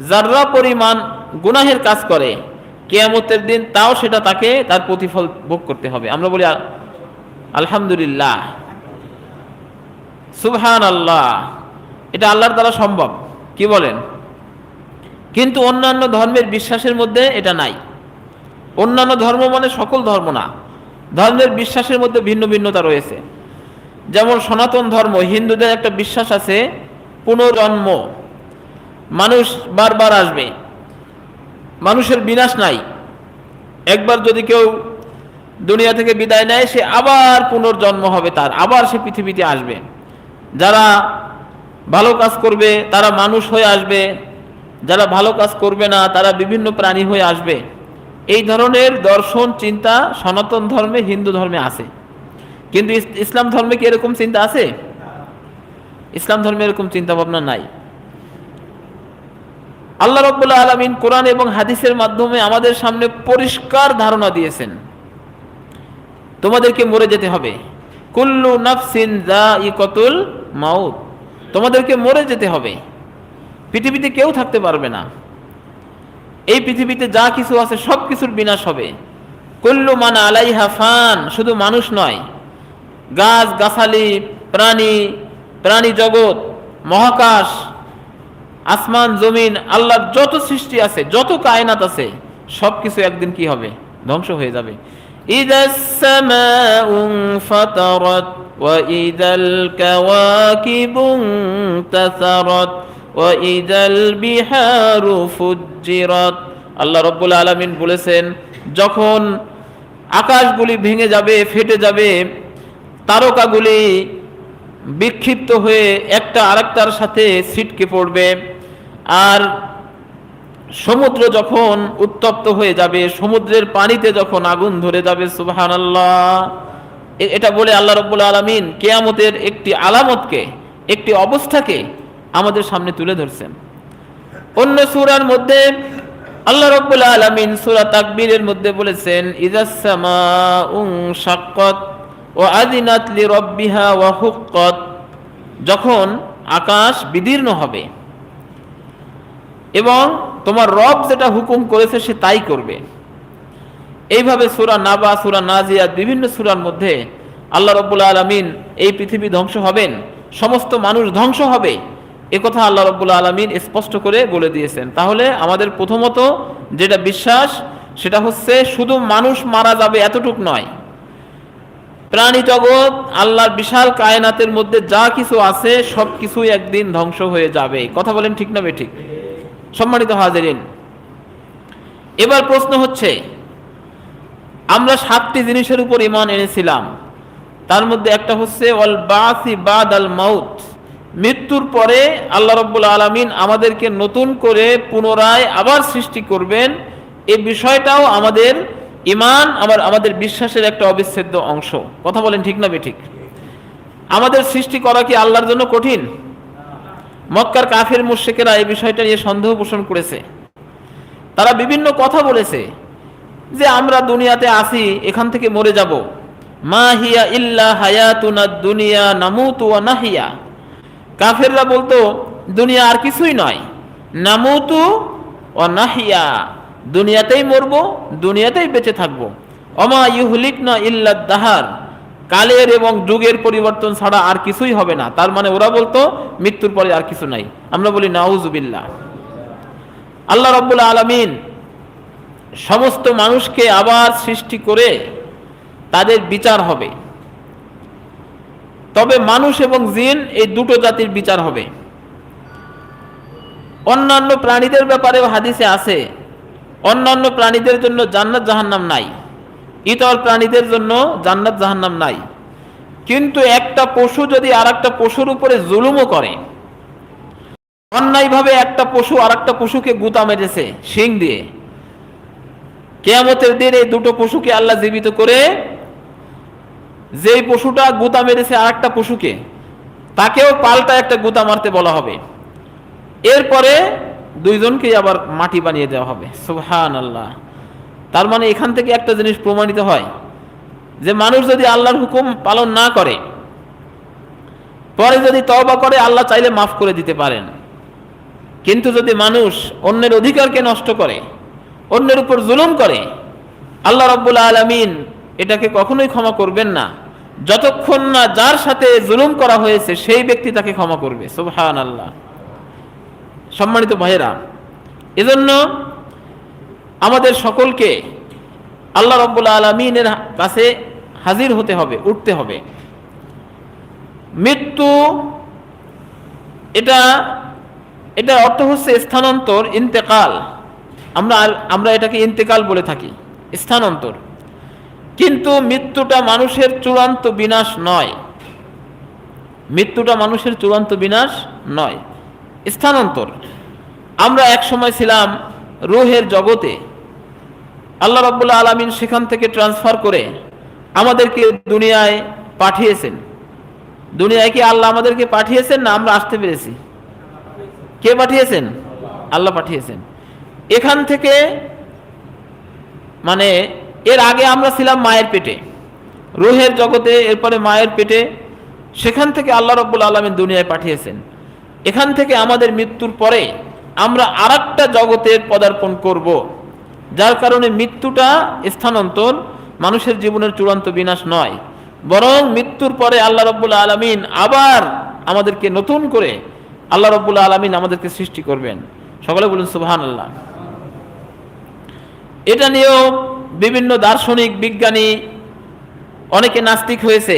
যার্রা পরিমাণ গুনাহের কাজ করে, কেয়ামতের দিন তাও সেটা তাকে তার প্রতিফল ভোগ করতে হবে। আমরা বলি, আলহামদুলিল্লাহ। সুবহান আল্লাহ এটা আল্লাহর দ্বারা সম্ভব। কি বলেন? কিন্তু অন্যান্য ধর্মের বিশ্বাসের মধ্যে এটা নাই। অন্যান্য ধর্ম মানে সকল ধর্ম না। ধর্মের বিশ্বাসের মধ্যে ভিন্ন ভিন্নতা রয়েছে। যেমন সনাতন ধর্ম, হিন্দুদের একটা বিশ্বাস আছে, পুনর্জন্ম। মানুষ বারবার আসবে। মানুষের বিনাশ নাই। একবার যদি কেউ দুনিয়া থেকে বিদায় নেয়, সে আবার পুনর্জন্ম হবে তার, আবার সে পৃথিবীতে আসবে। যারা ভালো কাজ করবে, তারা মানুষ হয়ে আসবে। যারা ভালো কাজ করবে না, তারা বিভিন্ন প্রাণী হয়ে আসবে। এই ধরনের দর্শন, চিন্তা সনাতন ধর্মে, হিন্দু ধর্মে আছে। কিন্তু ইসলাম ধর্মে কি এরকম চিন্তা আছে? ইসলাম ধর্মে এরকম চিন্তা ভাবনা নাই। আল্লাহ রব্বুল্লাহ আলমিন কোরআন এবং হাদিসের মাধ্যমে আমাদের সামনে পরিষ্কার ধারণা দিয়েছেন। তোমাদেরকে মরে যেতে হবে। কুল্লু নাফসিন যা ইকতুল মাউত। তোমাদেরকে মরে যেতে হবে। পৃথিবীতে কেউ থাকতে পারবে না। এই পৃথিবীতে যা কিছু আছে সব কিছুর বিনাশ হবে। কুল্লু মান আলাইহা ফান, শুধু মানুষ নয়। গাছ, গাছালি, প্রাণী প্রাণী জগৎ, মহাকাশ আসমান জমিন আল্লাহর যত সৃষ্টি আছে যত কায়নাত আছে সব কিছু একদিন কি হবে ধ্বংস হয়ে যাবে إذا السماء انفطرت وإذا الكواكب انتثرت وإذا البحار فجرت আল্লাহ রব্বুল আলামিন বলেছেন যখন আকাশগুলি ভেঙে যাবে ফেটে যাবে তারকাগুলি বিক্ষিপ্ত হয়ে একটা আরেকটার সাথে ছিটকে পড়বে আর সমুদ্র যখন উত্তপ্ত হয়ে যাবে, সমুদ্রের পানিতে যখন আগুন ধরে যাবে সুবাহান এটা বলে আল্লাহ রব্বুল আলমিন কেয়ামতের একটি আলামতকে, একটি অবস্থাকে আমাদের সামনে তুলে ধরছেন। অন্য সুরার মধ্যে আল্লাহ রব্বুল আলমিন সুরা তাকবীরের মধ্যে বলেছেন ইজাসমা উং শাক্কত ও আদিনাত লি রব্বিহা ওয়া হুক্কত। যখন আকাশ বিদীর্ণ হবে এবং তোমার রব যেটা হুকুম করেছে সে তাই করবে। এইভাবে সুরা নাবা, সুরা নাজিয়াত বিভিন্ন সুরার মধ্যে আল্লাহ রব্বুল আলমিন এই পৃথিবী ধ্বংস হবেন, সমস্ত মানুষ ধ্বংস হবে। একথা আল্লাহ রব্বুল আলমিন স্পষ্ট করে বলে দিয়েছেন। তাহলে আমাদের প্রথমত যেটা বিশ্বাস, সেটা হচ্ছে শুধু মানুষ মারা যাবে এতটুক নয়। প্রাণী জগৎ, আল্লাহর বিশাল কায়নাতের মধ্যে যা কিছু আছে সব কিছুই একদিন ধ্বংস হয়ে যাবে। কথা বলেন ঠিক না বে ঠিক? সম্মানিত হাজিরিন, এবার প্রশ্ন হচ্ছে, আমরা সাতটি জিনিসের উপর ইমান এনেছিলাম, তার মধ্যে একটা হচ্ছে অল বাসি বাদ আল মাউত, মৃত্যুর পরে আল্লাহ রব্বুল আলমিন আমাদেরকে নতুন করে পুনরায় আবার সৃষ্টি করবেন, এ বিষয়টাও আমাদের ইমান আমার আমাদের বিশ্বাসের একটা অবিচ্ছেদ্য অংশ। কথা বলেন ঠিক না ঠিক? আমাদের সৃষ্টি করা কি আল্লাহর জন্য কঠিন? মক্কার কাফের মুর্শেকেরা এই বিষয়টা নিয়ে সন্দেহ পোষণ করেছে। তারা বিভিন্ন কথা বলেছে যে আমরা দুনিয়াতে আসি, এখান থেকে মরে যাব। মা হিয়া ইল্লা হায়াতুনা দুনিয়া নামুতু ওয়া নাহিয়া। কাফেররা বলতো, দুনিয়া আর কিছুই নয়, নামুতু ও নাহিয়া। দুনিয়াতেই মরবো, দুনিয়াতেই বেঁচে থাকব। অমা ইউহলিক না ইল্লা দাহার। কালের এবং যুগের পরিবর্তন ছাড়া আর কিছুই হবে না। তার মানে ওরা বলতো, মৃত্যুর পরে আর কিছু নাই। আমরা বলি, নাউজুবিল্লাহ। আল্লাহ রব্বুল আলমিন সমস্ত মানুষকে আবার সৃষ্টি করে তাদের বিচার হবে। তবে মানুষ এবং জিন এই দুটো জাতির বিচার হবে। অন্যান্য প্রাণীদের ব্যাপারেও হাদিসে আছে, অন্যান্য প্রাণীদের জন্য জান্নাত জাহান্নাম নাই। ইতর প্রাণীদের জন্য জান্নাত জাহান্নাম নাই। কিন্তু একটা পশু যদি আর একটা পশুর উপরে জুলুমও করে, অন্যায়ভাবে একটা পশু আর একটা পশুকে গুতা মেরেছে, শিং দিয়ে, কেয়ামতের দিন এই দুটো পশুকে আল্লাহ জীবিত করে যেই পশুটা গুতা মেরেছে আর একটা পশুকে, তাকেও পাল্টা একটা গুতা মারতে বলা হবে। এরপরে দুইজনকেই আবার মাটি বানিয়ে দেওয়া হবে। সুহান আল্লাহ তার মানে এখান থেকে একটা জিনিস প্রমাণিত হয় যে মানুষ যদি আল্লাহর হুকুম পালন না করে, পরে যদি তবা করে, আল্লাহ চাইলে মাফ করে দিতে পারেন। কিন্তু যদি মানুষ অন্যের অধিকারকে নষ্ট করে, অন্যের উপর জুলুম করে, আল্লাহ রব্বুল আলমিন এটাকে কখনোই ক্ষমা করবেন না। যতক্ষণ না যার সাথে জুলুম করা হয়েছে, সেই ব্যক্তি তাকে ক্ষমা করবে। সুবহান আল্লাহ সম্মানিত ভাইয়েরা, এজন্য আমাদের সকলকে আল্লাহ রব্বুল আলমিনের কাছে হাজির হতে হবে, উঠতে হবে। মৃত্যু এটা এটা অর্থ হচ্ছে স্থানান্তর, ইন্তেকাল। আমরা আমরা এটাকে ইন্তেকাল বলে থাকি, স্থানান্তর। কিন্তু মৃত্যুটা মানুষের চূড়ান্ত বিনাশ নয়। মৃত্যুটা মানুষের চূড়ান্ত বিনাশ নয়, স্থানান্তর। আমরা এক সময় ছিলাম রুহের জগতে আল্লাহ রব্বুল্লা আলমিন সেখান থেকে ট্রান্সফার করে আমাদেরকে দুনিয়ায় পাঠিয়েছেন। দুনিয়ায় কি আল্লাহ আমাদেরকে পাঠিয়েছেন না আমরা আসতে পেরেছি? কে পাঠিয়েছেন? আল্লাহ পাঠিয়েছেন। এখান থেকে মানে এর আগে আমরা ছিলাম মায়ের পেটে। রুহের জগতে, এরপরে মায়ের পেটে সেখান থেকে আল্লাহ রব্বুল আলমিন দুনিয়ায় পাঠিয়েছেন। এখান থেকে আমাদের মৃত্যুর পরে আমরা আর জগতের পদার্পণ করব, যার কারণে মৃত্যুটা স্থানান্তর মানুষের জীবনের চূড়ান্ত বিনাশ নয়। বরং মৃত্যুর পরে আল্লাহ রব্বুল আলমিন আবার আমাদেরকে নতুন করে আল্লাহ রব্বুল আলমিন আমাদেরকে সৃষ্টি করবেন। সকলে বলুন সুবাহান আল্লাহ এটা নিয়েও বিভিন্ন দার্শনিক, বিজ্ঞানী অনেকে নাস্তিক হয়েছে।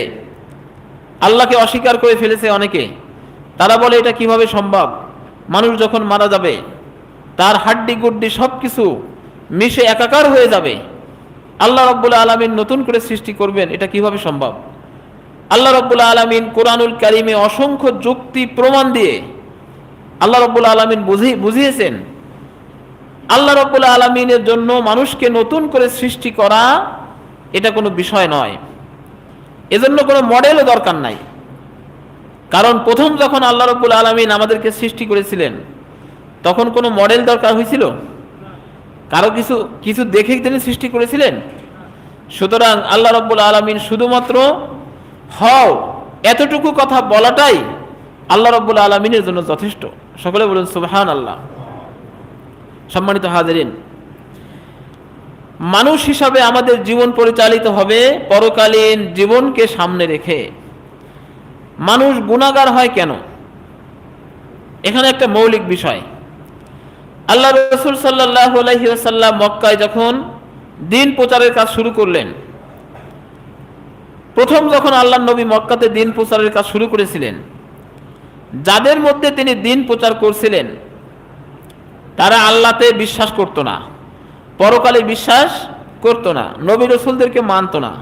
আল্লাহকে অস্বীকার করে ফেলেছে অনেকে। তারা বলে এটা কীভাবে সম্ভব? মানুষ যখন মারা যাবে, তার হাড্ডি গুড্ডি সব কিছু মিশে একাকার হয়ে যাবে। আল্লাহ রব্বুল আলমিন নতুন করে সৃষ্টি করবেন, এটা কীভাবে সম্ভব? আল্লাহ রব্বুল আলমিন কোরআনুল কারিমে অসংখ্য যুক্তি প্রমাণ দিয়ে আল্লাহ রব্বুল আলমিন বুঝি, বুঝিয়েছেন, আল্লাহ রব্বুল আলমিনের জন্য মানুষকে নতুন করে সৃষ্টি করা এটা কোনো বিষয় নয়। এজন্য কোনো মডেলও দরকার নাই। কারণ প্রথম যখন আল্লাহ রব্বুল আলমিন আমাদেরকে সৃষ্টি করেছিলেন, তখন কোনো মডেল দরকার হয়েছিল? কারও কিছু কিছু দেখে তিনি সৃষ্টি করেছিলেন? সুতরাং আল্লাহ রব্বুল আলমিন শুধুমাত্র হও, এতটুকু কথা বলাটাই আল্লাহ রব্বুল আলমিনের জন্য যথেষ্ট। সকলে বলুন সুবহান আল্লাহ সম্মানিত হাজারিন, মানুষ হিসাবে আমাদের জীবন পরিচালিত হবে পরকালীন জীবনকে সামনে রেখে। মানুষ গুণাগার হয় কেন? এখানে একটা মৌলিক বিষয়। আল্লাহ রসুল সাল্লাহ আলহিসাল্লাম মক্কায় যখন দিন প্রচারের কাজ শুরু করলেন, প্রথম যখন আল্লাহ নবী মক্কাতে দিন প্রচারের কাজ শুরু করেছিলেন, যাদের মধ্যে তিনি দিন প্রচার করছিলেন, তারা আল্লাহতে বিশ্বাস করত না, পরকালে বিশ্বাস করত না, নবী রসুলদেরকে মানত না।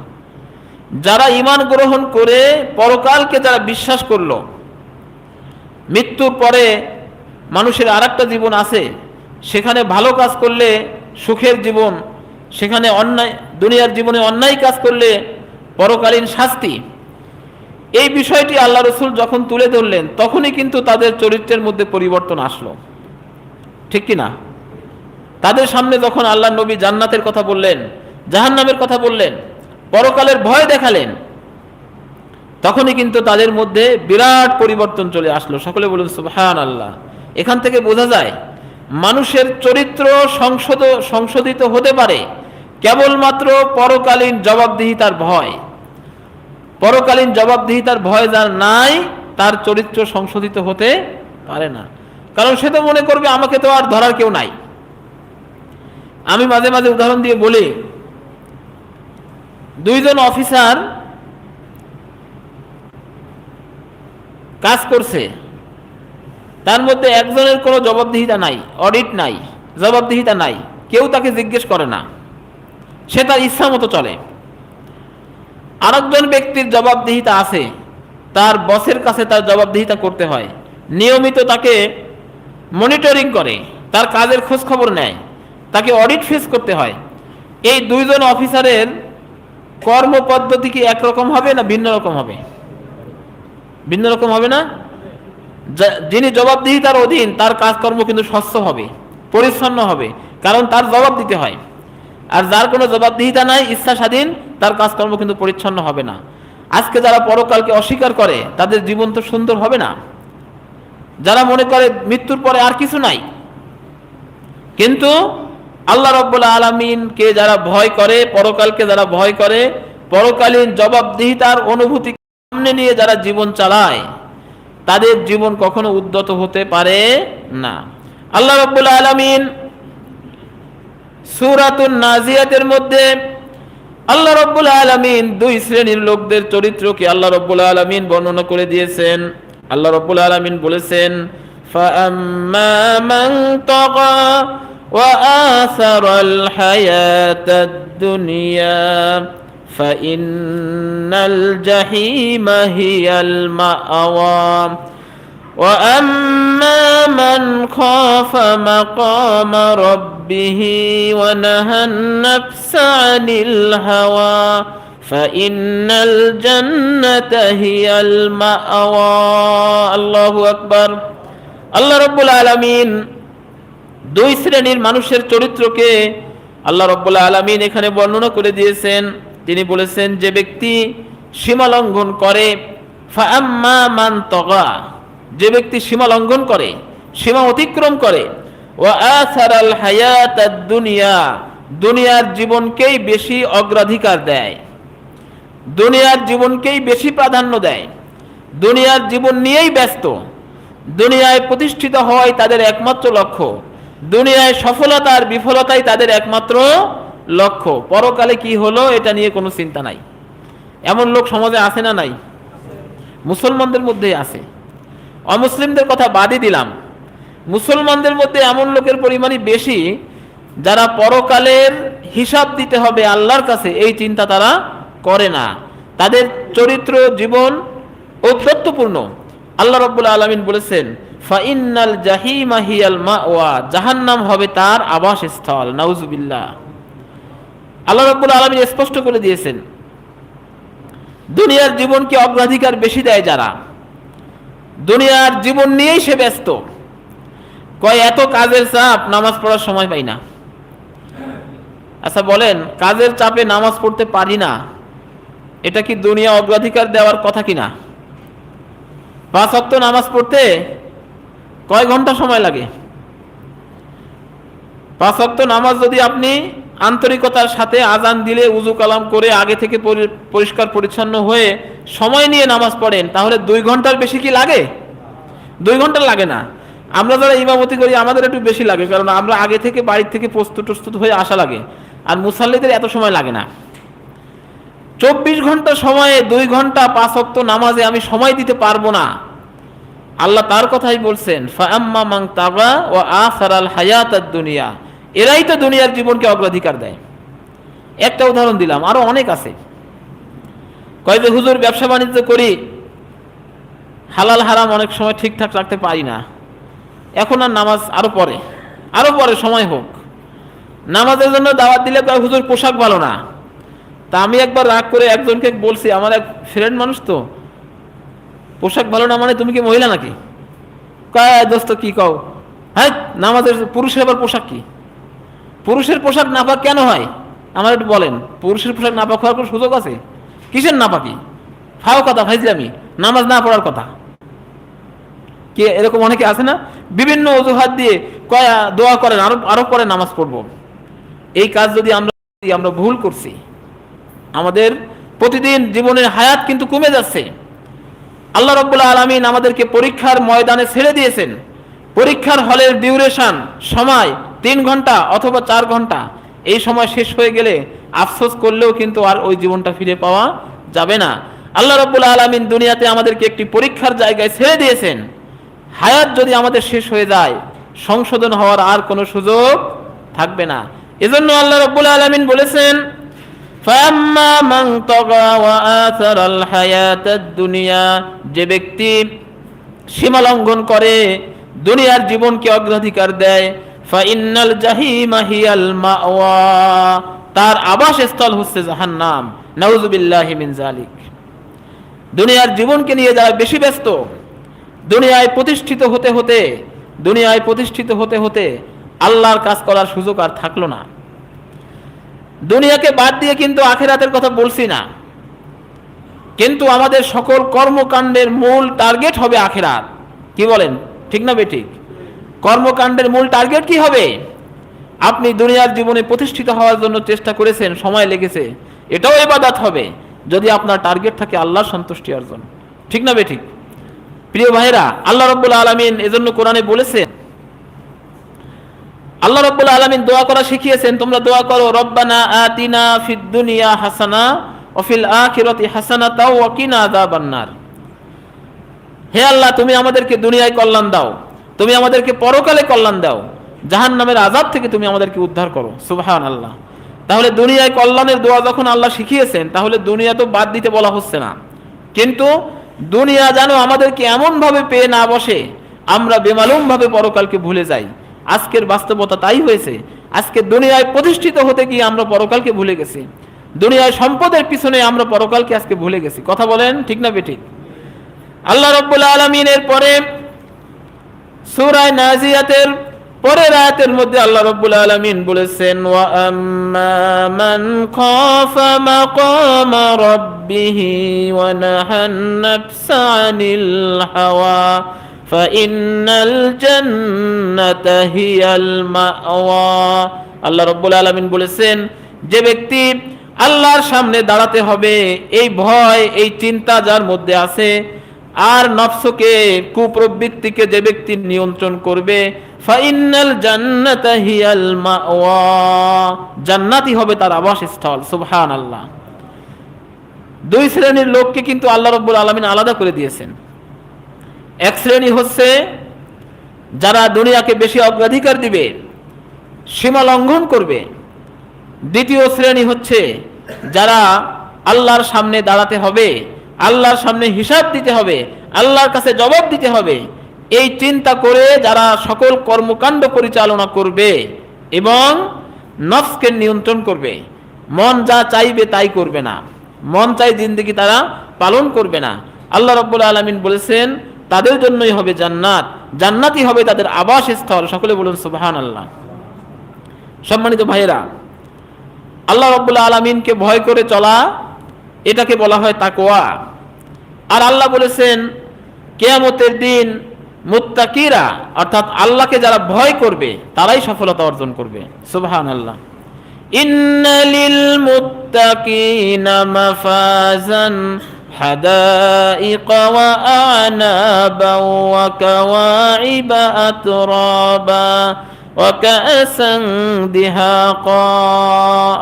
যারা ইমান গ্রহণ করে পরকালকে যারা বিশ্বাস করল। মৃত্যুর পরে মানুষের আর জীবন আছে। সেখানে ভালো কাজ করলে সুখের জীবন, সেখানে অন্যায়, দুনিয়ার জীবনে অন্যায় কাজ করলে পরকালীন শাস্তি। এই বিষয়টি আল্লাহ রসুল যখন তুলে ধরলেন, তখনই কিন্তু তাদের চরিত্রের মধ্যে পরিবর্তন আসলো। ঠিক কি না? তাদের সামনে যখন আল্লাহ নবী জান্নাতের কথা বললেন, জাহান্নামের কথা বললেন পরকালের ভয় দেখালেন। তখনই কিন্তু তাদের মধ্যে বিরাট পরিবর্তন চলে আসলো। সকলে বলুন সুবহান আল্লাহ এখান থেকে বোঝা যায়, মানুষের চরিত্র সংশোধ, সংশোধিত হতে পারে কেবলমাত্র পরকালীন জবাবদিহিতার ভয়। পরকালীন জবাবদিহিতার ভয় যার নাই, তার চরিত্র সংশোধিত হতে পারে না। কারণ সে তো মনে করবে, আমাকে তো আর ধরার কেউ নাই। আমি মাঝে মাঝে উদাহরণ দিয়ে বলি দুইজন অফিসার কাজ করছে। তার মধ্যে একজনের কোনো জবাবদিহিতা নাই, অডিট নাই, জবাবদিহিতা নাই, কেউ তাকে জিজ্ঞেস করে না। সে তার ইচ্ছা মতো চলে। আরেকজন ব্যক্তির জবাবদিহিতা আছে, তার বসের কাছে তার জবাবদিহিতা করতে হয়। নিয়মিত তাকে মনিটরিং করে, তার কাজের খোঁজ খবর নেয়, তাকে অডিট ফেস করতে হয়। এই দুইজন অফিসারের কর্মপদ্ধতি কি একরকম হবে না ভিন্ন রকম হবে? ভিন্ন রকম হবে না? যিনি জবাবদিহিতার অধীন, তার কাজকর্ম কিন্তু স্বচ্ছ হবে, পরিচ্ছন্ন হবে, কারণ তার জবাব দিতে হয়। আর যার কোনো জবাবদিহিতা নাই ইচ্ছা স্বাধীন তার কাজকর্ম কিন্তু পরিচ্ছন্ন হবে না। আজকে যারা পরকালকে অস্বীকার করে, তাদের জীবন তো সুন্দর হবে না। যারা মনে করে মৃত্যুর পরে আর কিছু নাই, কিন্তু আল্লাহ রব্বুল আলমিনকে যারা ভয় করে পরকালকে যারা ভয় করে পরকালীন জবাবদিহিতার অনুভূতি সামনে নিয়ে যারা জীবন চালায় তাদের জীবন কখনো উদ্যত হতে পারে না আল্লাহ রব্বুল আলমিন সুরাতুন নাজিয়াতের মধ্যে আল্লাহ রব্বুল আলমিন দুই শ্রেণীর লোকদের চরিত্রকে আল্লাহ রব্বুল আলমিন বর্ণনা করে দিয়েছেন আল্লাহ রব্বুল আলমিন বলেছেন فأما من طغى وآثر الحياة الدنيا فإن الجحيم هي المأوى. وأما من خاف مقام ربه ونهى النفس عن الهوى فإن الجنة هي المأوى. الله أكبر. الله رب العالمين. দুই শ্রেণির মানুষের চরিত্রকে আল্লাহ রব্বুল আলমিন এখানে বর্ণনা করে দিয়েছেন। তিনি বলেছেন, যে ব্যক্তি সীমা লঙ্ঘন করে ফাম্মা মান তগা। যে ব্যক্তি সীমা লঙ্ঘন করে, সীমা অতিক্রম করে ও আসারাল হায়াত দুনিয়া দুনিয়ার জীবনকেই বেশি অগ্রাধিকার দেয়। দুনিয়ার জীবনকেই বেশি প্রাধান্য দেয়। দুনিয়ার জীবন নিয়েই ব্যস্ত। দুনিয়ায় প্রতিষ্ঠিত হওয়াই তাদের একমাত্র লক্ষ্য। দুনিয়ায় সফলতা আর বিফলতাই তাদের একমাত্র লক্ষ্য। পরকালে কি হলো এটা নিয়ে কোনো চিন্তা নাই। এমন লোক সমাজে আছে না নাই? মুসলমানদের মধ্যেই আছে। অমুসলিমদের কথা বাদই দিলাম। মুসলমানদের মধ্যে এমন লোকের পরিমাণই বেশি যারা পরকালের হিসাব দিতে হবে আল্লাহর কাছে, এই চিন্তা তারা করে না। তাদের চরিত্র, জীবন ঔদ্ধত্যপূর্ণ আল্লাহ রব্বুল আলমিন বলেছেন ফাইনাল জাহিমা হিয়াল মাওয়া, জাহান্নাম হবে তার আবাসস্থল, নাউজুবিল্লাহ। আল্লাহ রব্বুল আলমিন স্পষ্ট করে দিয়েছেন, দুনিয়ার জীবনকে অগ্রাধিকার বেশি দেয় যারা। দুনিয়ার জীবন নিয়েই সে ব্যস্ত। কয়, এত কাজের চাপ, নামাজ পড়ার সময় পাই না। আচ্ছা বলেন, কাজের চাপে নামাজ পড়তে পারি না। এটা কি দুনিয়া অগ্রাধিকার দেওয়ার কথা কিনা? পাঁচ অক্ত নামাজ পড়তে কয় ঘণ্টা সময় লাগে? পাঁচ অক্ত নামাজ যদি আপনি আন্তরিকতার সাথে আজান দিলে উজু কালাম করে আগে থেকে পরিষ্কার পরিচ্ছন্ন হয়ে সময় নিয়ে নামাজ পড়েন, তাহলে দুই ঘণ্টার বেশি কি লাগে? দুই ঘণ্টা লাগে না। আমরা যারা ইমামতি করি, আমাদের একটু বেশি লাগে, কারণ আমরা আগে থেকে বাড়ির থেকে প্রস্তুত প্রস্তুত হয়ে আসা লাগে, আর মুসাল্লিদের এত সময় লাগে না। চব্বিশ ঘণ্টা সময়ে দুই ঘণ্টা পাঁচ অক্ত নামাজে আমি সময় দিতে পারব না। আল্লাহ তার কথাই বলছেন ফাম্মা মাং তাবা ও আসারাল হায়াত দুনিয়া। এরাই তো দুনিয়ার জীবনকে অগ্রাধিকার দেয়। একটা উদাহরণ দিলাম, আরও অনেক আছে। কয় যে, হুজুর, ব্যবসা বাণিজ্য করি, হালাল, হারাম অনেক সময় ঠিকঠাক রাখতে পারি না। এখন আর নামাজ আরও পরে আরও পরে সময় হোক। নামাজের জন্য দাওয়াত দিলে কয়, হুজুর, পোশাক ভালো না। তা আমি একবার রাগ করে একজনকে বলছি, আমার এক ফ্রেন্ড মানুষ তো পোশাক ভালো না মানে তুমি কি মহিলা নাকি? কয় দোস্ত, কি কও? হ্যাঁ নামাজের পুরুষের আবার পোশাক কি? পুরুষের পোশাক নাপাক কেন হয়? আমার একটু বলেন, পুরুষের পোশাক নাপাক হওয়ার কোনো সুযোগ আছে? কিসের নাপাকি? ফাও কথা, ফাইজলামি, নামাজ না পড়ার কথা। কে, এরকম অনেকে আছে না? বিভিন্ন অজুহাত দিয়ে কয়া, দোয়া করেন, আরও আরও পরে নামাজ পড়ব। এই কাজ যদি আমরা আমরা ভুল করছি। আমাদের প্রতিদিন জীবনের হায়াত কিন্তু কমে যাচ্ছে। আল্লাহ রব্বুল্লাহ আলমিন আমাদেরকে পরীক্ষার ময়দানে ছেড়ে দিয়েছেন। পরীক্ষার হলের ডিউরেশন সময় তিন ঘণ্টা অথবা চার ঘণ্টা। এই সময় শেষ হয়ে গেলে আফসোস করলেও কিন্তু আর ওই জীবনটা ফিরে পাওয়া যাবে না। আল্লাহ রব্বুল্লাহ আলমিন দুনিয়াতে আমাদেরকে একটি পরীক্ষার জায়গায় ছেড়ে দিয়েছেন। হায়াত যদি আমাদের শেষ হয়ে যায়, সংশোধন হওয়ার আর কোনো সুযোগ থাকবে না। এজন্য আল্লাহ রব্বুল আলমিন বলেছেন যে ব্যক্তি সীমা লঙ্ঘন করে, দুনিয়ার জীবনকে অগ্রাধিকার দেয় ফাইনাল জাহিমাহিয়াল মাওয়া। তার আবাসস্থল হচ্ছে জাহান্নাম। নাউজুবিল্লাহি মিন জালিক দুনিয়ার জীবনকে নিয়ে যারা বেশি ব্যস্ত, দুনিয়ায় প্রতিষ্ঠিত হতে হতে, দুনিয়ায় প্রতিষ্ঠিত হতে হতে আল্লাহর কাজ করার সুযোগ আর থাকল না। দুনিয়াকে বাদ দিয়ে কিন্তু আখেরাতের কথা বলছি না। কিন্তু আমাদের সকল কর্মকাণ্ডের মূল টার্গেট হবে আখেরাত। কি বলেন? ঠিক না বেঠিক? কর্মকাণ্ডের মূল টার্গেট কি হবে? আপনি দুনিয়ার জীবনে প্রতিষ্ঠিত হওয়ার জন্য চেষ্টা করেছেন, সময় লেগেছে, এটাও এবাদাত হবে, যদি আপনার টার্গেট থাকে আল্লাহর সন্তুষ্টি অর্জন। ঠিক না বেঠিক? প্রিয় ভাইরা আল্লাহ রব্বুল আলমিন এজন্য কোরআনে বলেছেন, আল্লাহ রব্বুল আলমিন দোয়া করা শিখিয়েছেন, তোমরা দোয়া করো, রব্বানা আতিনা ফিদ্দুনিয়া হাসানা অফিল আখিরাতি হাসানা তাও ওয়াকিনা আযাবান্নার। হে আল্লাহ, তুমি আমাদেরকে দুনিয়ায় কল্যাণ দাও। তুমি আমাদেরকে পরকালে কল্যাণ দাও। জাহান নামের থেকে তুমি আমাদেরকে উদ্ধার করো। সুবহান আল্লাহ তাহলে দুনিয়ায় কল্যাণের দোয়া যখন আল্লাহ শিখিয়েছেন, তাহলে দুনিয়া তো বাদ দিতে বলা হচ্ছে না। কিন্তু দুনিয়া যেন আমাদেরকে এমনভাবে পেয়ে না বসে, আমরা বেমালুমভাবে পরকালকে ভুলে যাই। আজকের বাস্তবতা তাই হয়েছে। আজকে দুনিয়ায় প্রতিষ্ঠিত হতে গিয়ে আমরা পরকালকে ভুলে গেছি। দুনিয়ায় সম্পদের পিছনে আমরা পরকালকে আজকে ভুলে গেছি। কথা বলেন, ঠিক না বেঠিক? আল্লাহ রব্বুল আলমিনের পরে সুরায় নাজিয়াতের পরের আয়াতের মধ্যে আল্লাহ রব্বুল আলমিন বলেছেন মান খাফা মাকামা রাব্বিহি ওয়া নাহান হাওয়া ফাইন্নাল জান্নাতা হিয়াল মাওয়া। আল্লাহ রব্বুল আলমিন বলেছেন, যে ব্যক্তি আল্লাহর সামনে দাঁড়াতে হবে। এই ভয়, এই চিন্তা যার মধ্যে আছে, আর নফসকে, কুপ্রবৃত্তিকে যে ব্যক্তি নিয়ন্ত্রণ করবে ফাইনাল জান্নাতা হিয়াল মাওয়া। জান্নাতি হবে তার আবাসস্থল সুবহান আল্লাহ দুই শ্রেণির লোককে কিন্তু আল্লাহ রব্বুল আলমিন আলাদা করে দিয়েছেন। এক শ্রেণি হচ্ছে, যারা দুনিয়াকে বেশি অগ্রাধিকার দিবে, সীমা লঙ্ঘন করবে। দ্বিতীয় শ্রেণি হচ্ছে যারা আল্লাহর সামনে দাঁড়াতে হবে, আল্লাহর সামনে হিসাব দিতে হবে, আল্লাহর কাছে জবাব দিতে হবে, এই চিন্তা করে যারা সকল কর্মকাণ্ড পরিচালনা করবে এবং নফসকে নিয়ন্ত্রণ করবে, মন যা চাইবে তাই করবে না। মন চাই জিন্দিগি তারা পালন করবে না। আল্লাহ রব্বুল আলমিন বলেছেন, তাদের জন্যই হবে জান্নাত। জান্নাতই হবে তাদের আবাসস্থল। সকলে বলুন সুবাহান আল্লাহ সম্মানিত ভাইয়েরা আল্লাহ রব্বুল্লা আলমিনকে ভয় করে চলা এটাকে বলা হয় তাকোয়া আর আল্লাহ বলেছেন কেয়ামতের দিন মুত্তাকিরা অর্থাৎ আল্লাহকে যারা ভয় করবে তারাই সফলতা অর্জন করবে সুবহান আল্লাহ ইন্নালিল মুত্তাকিনা মাফাজান حدائق وأعنابا وكواعب أترابا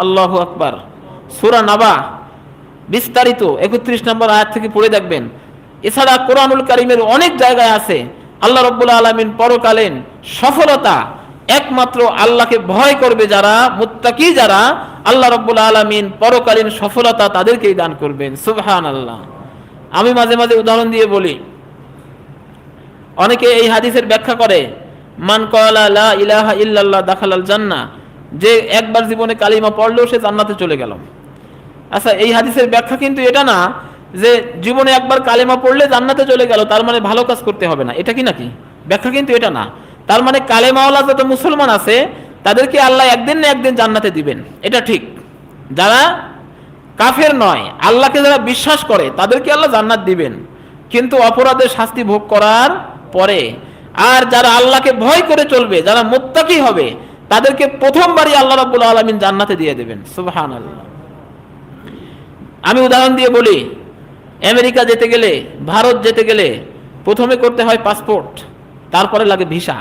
আল্লাহ আকবার। সুরা নাবা, বিস্তারিত একত্রিশ নম্বর আয়াত থেকে পড়ে দেখবেন। এছাড়া কোরআনুল কারিমের অনেক জায়গায় আছে। আল্লাহ রব্বুল্লা আলমিন পরকালীন সফলতা একমাত্র আল্লাহকে ভয় করবে যারা, মুত্তাকি যারা, আল্লাহ রব্বুল আলমিন পরকালীন সফলতা তাদেরকেই দান করবেন। সুবহান আল্লাহ আমি মাঝে মাঝে উদাহরণ দিয়ে বলি। অনেকে এই হাদিসের ব্যাখ্যা করে মান কলা ইলাহা ইল্লাল্লাহ দাখালাল জান্না যে একবার জীবনে কালিমা পড়লেও সে জান্নাতে চলে গেল। আচ্ছা এই হাদিসের ব্যাখ্যা কিন্তু এটা না যে জীবনে একবার কালেমা পড়লে জান্নাতে চলে গেল, তার মানে ভালো কাজ করতে হবে না। এটা কি নাকি? ব্যাখ্যা কিন্তু এটা না। তার মানে কালেমাওয়ালা যত মুসলমান আছে, তাদেরকে আল্লাহ একদিন না একদিন জান্নাতে দিবেন। এটা ঠিক। যারা কাফের নয়, আল্লাহকে যারা বিশ্বাস করে, তাদেরকে আল্লাহ জান্নাত দিবেন। কিন্তু অপরাধের শাস্তি ভোগ করার পরে আর যারা আল্লাহকে ভয় করে চলবে, যারা মোত্তাকি হবে, তাদেরকে প্রথমবারই আল্লাহ রাব্বুল আলমিন জান্নাতে দিয়ে দেবেন। সুবহান আল্লাহ আমি উদাহরণ দিয়ে বলি, আমেরিকা যেতে গেলে, ভারত যেতে গেলে প্রথমে করতে হয় পাসপোর্ট, তারপরে লাগে ভিসা।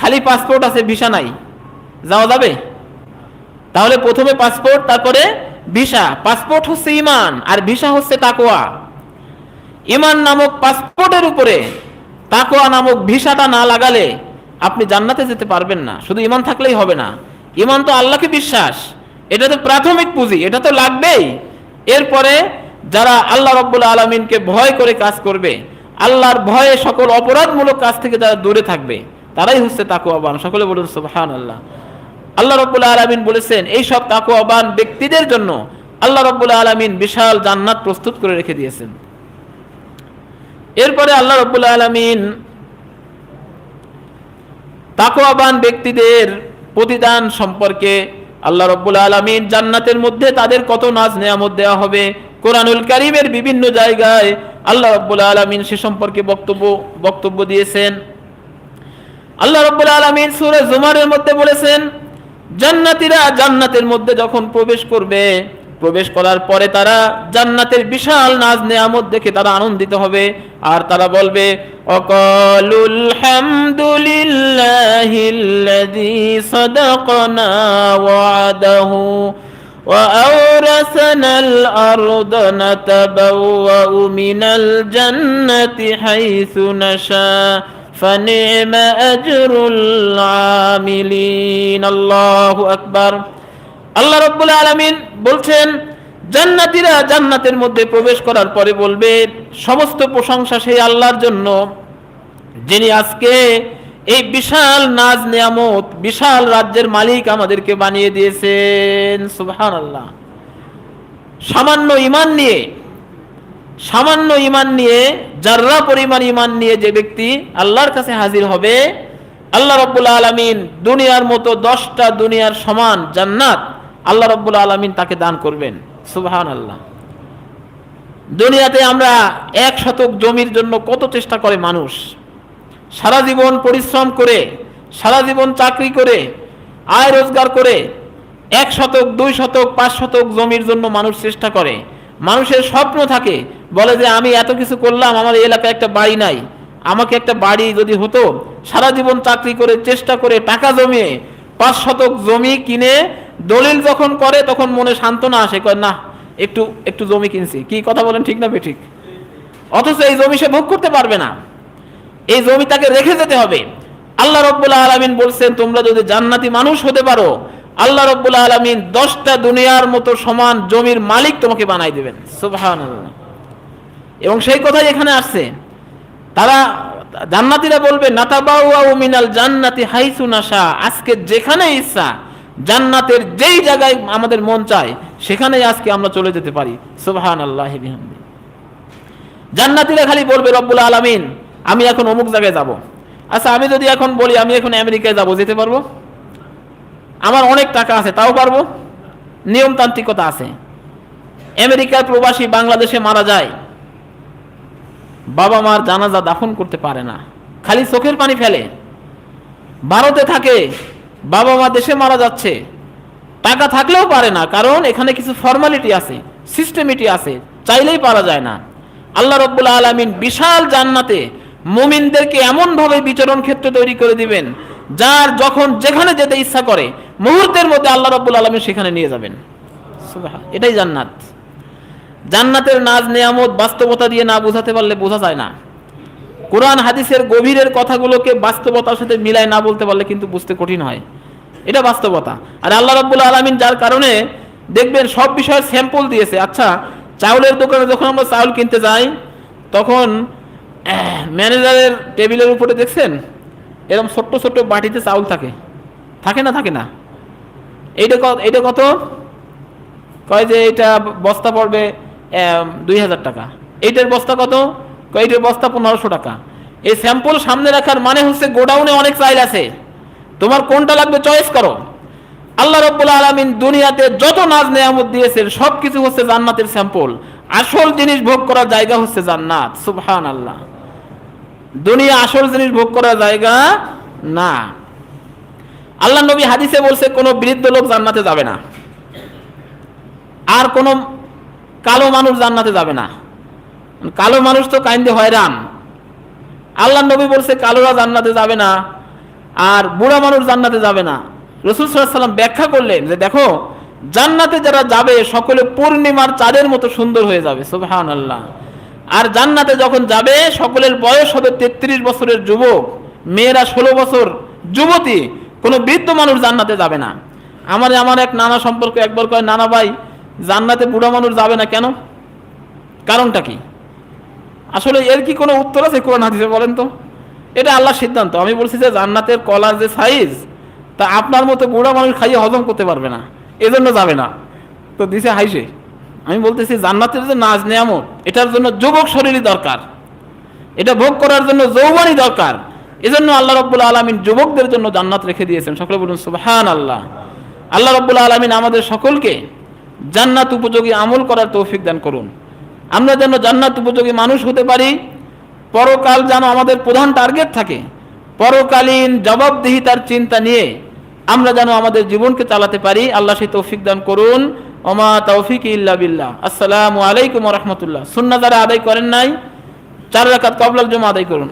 খালি পাসপোর্ট আছে, ভিসা নাই। যাওয়া যাবে? তাহলে প্রথমে পাসপোর্ট, তারপরে ভিসা। পাসপোর্ট হচ্ছে ইমান, আর ভিসা হচ্ছে তাকোয়া ইমান নামক পাসপোর্টের উপরে তাকোয়া নামক ভিসাটা না লাগালে আপনি জান্নাতে যেতে পারবেন না। শুধু ইমান থাকলেই হবে না। ইমান তো আল্লাহকে বিশ্বাস। এটা তো প্রাথমিক পুঁজি, এটা তো লাগবেই। এরপরে যারা আল্লাহ রব্বুল আলমিনকে ভয় করে কাজ করবে, আল্লাহর ভয়ে সকল অপরাধমূলক কাজ থেকে যারা দূরে থাকবে। তারাই হচ্ছে তাকুয়াবান সকলে বলুন সুবহান আল্লাহ আল্লাহ রব্বুল আলমিন বলেছেন, এই সব তাকুয়াবান ব্যক্তিদের জন্য আল্লাহ রব্বুল আলমিন বিশাল জান্নাত প্রস্তুত করে রেখে দিয়েছেন। এরপরে আল্লাহ রব্বুল আলমিন তাকুয়াবান ব্যক্তিদের প্রতিদান সম্পর্কে আল্লাহ রব্বুল আলমিন জান্নাতের মধ্যে তাদের কত নাজ নেয়ামত দেওয়া হবে? কোরআনুল কারিমের বিভিন্ন জায়গায় আল্লাহ রব্বুল আলমিন সে সম্পর্কে বক্তব্য বক্তব্য দিয়েছেন। আল্লাহ রব্বুল আলমিন সুরে জুমারের মধ্যে বলেছেন, জান্নাতিরা জান্নাতের মধ্যে যখন প্রবেশ করবে প্রবেশ করার পরে তারা জান্নাতের বিশাল নাজ নেয়ামত দেখে তারা আনন্দিত হবে আর তারা বলবে অকলুল হামদুলিল্লাহিল্লাযী সাদাকানা ওয়াদাহু وأورثنا الأرض نتبوأ من الجنة حيث نشاء فنعم أجر العاملين الله أكبر আল্লাহ রব্বুল আলমিন বলছেন, জান্নাতিরা জান্নাতের মধ্যে প্রবেশ করার পরে বলবে, সমস্ত প্রশংসা সেই আল্লাহর জন্য, যিনি আজকে এই বিশাল নাজ নিয়ামত, বিশাল রাজ্যের মালিক আমাদেরকে বানিয়ে দিয়েছেন সুবহান আল্লাহ সামান্য ইমান নিয়ে, সামান্য ইমান নিয়ে, যার্রা পরিমাণ ইমান নিয়ে যে ব্যক্তি আল্লাহর কাছে হাজির হবে, আল্লাহ রব্বুল আলমিন দুনিয়ার মতো দশটা দুনিয়ার সমান জান্নাত আল্লাহ রব্বুল আলমিন তাকে দান করবেন। সুবহান আল্লাহ দুনিয়াতে আমরা এক শতক জমির জন্য কত চেষ্টা করে মানুষ। সারা জীবন পরিশ্রম করে, সারা জীবন চাকরি করে, আয় রোজগার করে, এক শতক, দুই শতক, পাঁচ শতক জমির জন্য মানুষ চেষ্টা করে। মানুষের স্বপ্ন থাকে, বলে যে আমি এত কিছু করলাম, আমার এলাকায় একটা বাড়ি নাই। আমাকে একটা বাড়ি যদি হতো, সারা জীবন চাকরি করে, চেষ্টা করে, টাকা জমিয়ে পাঁচ শতক জমি কিনে দলিল যখন করে, তখন মনে সান্ত্বনা আসে, কয় না একটু একটু জমি কিনছি। কি কথা বলেন ঠিক না ঠিক অথচ এই জমি সে ভোগ করতে পারবে না। এই জমি তাকে রেখে যেতে হবে। আল্লাহ রব্বুল্লাহ আলমিন বলছেন, তোমরা যদি জান্নাতি মানুষ হতে পারো, আল্লাহ রব্বুল্লাহ আলমিন দশটা দুনিয়ার মতো সমান জমির মালিক তোমাকে বানাই দেবেন। সুবাহান এবং সেই কথাই এখানে আসছে। তারা জান্নাতিরা বলবে মিনাল জান্নাতি হাইসু নাসা আজকে যেখানে ইচ্ছা, জান্নাতের যেই জায়গায় আমাদের মন চায়, সেখানেই আজকে আমরা চলে যেতে পারি। সুবহান আল্লাহ জান্নাতিরা খালি বলবে, রব্বুল আলমিন, আমি এখন অমুক জায়গায় যাব। আচ্ছা আমি যদি এখন বলি, আমি এখন আমেরিকায় যাব, যেতে পারব? আমার অনেক টাকা আছে, তাও পারব? নিয়মতান্ত্রিকতা আছে। আমেরিকার প্রবাসী বাংলাদেশে মারা যায়। বাবা মার জানাজা দাফন করতে পারে না। খালি চোখের পানি ফেলে। ভারতে থাকে, বাবা মা দেশে মারা যাচ্ছে। টাকা থাকলেও পারে না, কারণ এখানে কিছু ফর্মালিটি আছে সিস্টেমিটি আছে, চাইলেই পারা যায় না। আল্লাহ রব্বুল আলমিন বিশাল জান্নাতে মুমিনদেরকে এমনভাবে বিচরণ ক্ষেত্র তৈরি করে দিবেন, যার যখন যেখানে যেতে ইচ্ছা করে, মুহূর্তের মধ্যে আল্লাহ রব্বুল আলমিন সেখানে নিয়ে যাবেন। এটাই জান্নাত। জান্নাতের নাজ নেয়ামত বাস্তবতা দিয়ে না বোঝাতে পারলে বোঝা যায় না। কোরআন হাদিসের গভীরের কথাগুলোকে বাস্তবতার সাথে মিলায় না বলতে পারলে কিন্তু বুঝতে কঠিন হয়। এটা বাস্তবতা। আর আল্লাহ রব্বুল আলমিন যার কারণে দেখবেন সব বিষয়ের স্যাম্পল দিয়েছে। আচ্ছা চাউলের দোকানে যখন আমরা চাউল কিনতে যাই, তখন ম্যানেজারের টেবিলের উপরে দেখছেন? এরকম ছোট্ট ছোট্ট বাটিতে চাউল থাকে। থাকে না থাকে না? এইটা কত এইটা কত? কয় যে এটা বস্তা পড়বে দুই হাজার টাকা। এইটার বস্তা কত? এইটার বস্তা পনেরোশো টাকা। এই স্যাম্পল সামনে রাখার মানে হচ্ছে গোডাউনে অনেক চাইল আছে। তোমার কোনটা লাগবে চয়েস করো। আল্লাহ রব্বুল আলমিন দুনিয়াতে যত নাজ নেয়ামত দিয়েছেন সব কিছু হচ্ছে জান্নাতের স্যাম্পল আসল জিনিস ভোগ করার জায়গা হচ্ছে জান্নাত। সুবহান আল্লাহ দুনিয়া আসল জিনিস ভোগ করার জায়গা না। আল্লাহ নবী হাদিসে বলছে, কোনো বৃদ্ধ লোক জান্নাতে যাবে না। আর কোন কালো মানুষ জান্নাতে যাবে না। কালো মানুষ তো কাইন্দে হয়রান। আল্লাহ নবী বলছে, কালোরা জান্নাতে যাবে না, আর বুড়া মানুষ জান্নাতে যাবে না। রসুল সাল্লাম ব্যাখ্যা করলেন যে, দেখো, জান্নাতে যারা যাবে, সকলে পূর্ণিমার চাঁদের মতো সুন্দর হয়ে যাবে সুবহান আল্লাহ আর জান্নাতে যখন যাবে, সকলের বয়স হবে তেত্রিশ বছরের যুবক, মেয়েরা ষোলো বছর যুবতী, কোনো বৃদ্ধ মানুষ জান্নাতে যাবে না। আমার আমার এক নানা সম্পর্কে একবার কয়, নানা ভাই জান্নাতে বুড়া মানুষ যাবে না কেন? কারণটা কি? আসলে এর কি কোনো উত্তর আছে কোরআন হাদিসে বলেন তো? এটা আল্লাহর সিদ্ধান্ত। আমি বলছি যে জান্নাতের কলার যে সাইজ, তা আপনার মতো বুড়া মানুষ খাইয়ে হজম করতে পারবে না। এজন্য যাবে না। তো দিছে হাইসে। আমি বলতেছি জান্নাতের যে নাজ নেয়ামত, এটার জন্য যুবক শরীরই দরকার। এটা ভোগ করার জন্য যৌবনই দরকার। এজন্য আল্লাহ রব্বুল আলমিন যুবকদের জন্য জান্নাত রেখে দিয়েছেন। সকলে বলুন সুবহান আল্লাহ আল্লাহ রব্বুল আলমিন আমাদের সকলকে জান্নাত উপযোগী আমল করার তৌফিক দান করুন। আমরা যেন জান্নাত উপযোগী মানুষ হতে পারি, পরকাল যেন আমাদের প্রধান টার্গেট থাকে। পরকালীন জবাবদিহিতার চিন্তা নিয়ে আমরা যেন আমাদের জীবনকে চালাতে পারি। আল্লাহ সেই তৌফিক দান করুন। ওমা তৌফিক ইল্লা বিল্লাহ। আসসালামু আলাইকুম রহমতুল্লাহ। সুন্না যারা আদায় করেন নাই, চার রাকাত কবলাল জমা আদায় করুন।